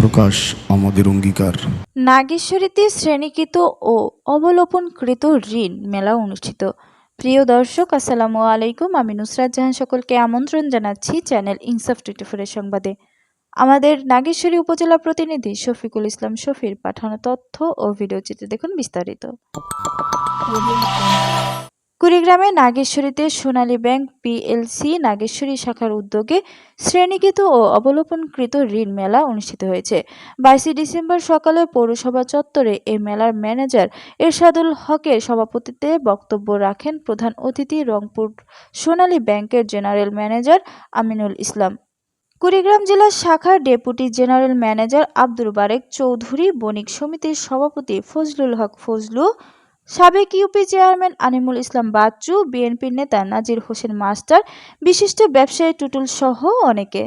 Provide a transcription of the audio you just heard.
প্রকাশ আমাদের অঙ্গীকার। নাগেশ্বরীতে শ্রেণীকৃত ও অবলোপনকৃত ঋণ মেলা অনুষ্ঠিত। প্রিয় দর্শক, আসসালামু আলাইকুম। আমি নুসরাত জাহান সকলকে আমন্ত্রণ জানাচ্ছি চ্যানেল ইনসাফ টোয়েন্টি সংবাদে। আমাদের নাগেশ্বরী উপজেলা প্রতিনিধি শফিকুল ইসলাম শফির পাঠানো তথ্য ও ভিডিও চিত্রে দেখুন বিস্তারিত। কুড়িগ্রামে নাগেশ্বরীতে সোনালী ব্যাংক পিএলসি নাগেশ্বরী শাখার উদ্যোগে শ্রেণীকৃত ও অবলোপনকৃত ঋণ মেলা অনুষ্ঠিত হয়েছে। বাইশে ডিসেম্বর সকালে পৌরসভা চত্বরে এই মেলার ম্যানেজার এরশাদুল হকের সভাপতিত্বে বক্তব্য রাখেন প্রধান অতিথি রংপুর সোনালী ব্যাংকের জেনারেল ম্যানেজার আমিনুল ইসলাম। কুড়িগ্রাম জেলা শাখার deputy general manager Abdul Barek Chowdhury বণিক সমিতির সভাপতি ফজলুল হক ফজলু সাবেক ইউপি চেয়ারম্যান আনিমুল ইসলাম বাচ্চু বিএনপির নেতা নাজির হোসেন মাস্টার, বিশিষ্ট ব্যবসায়ী টুটুল সহ অনেকে।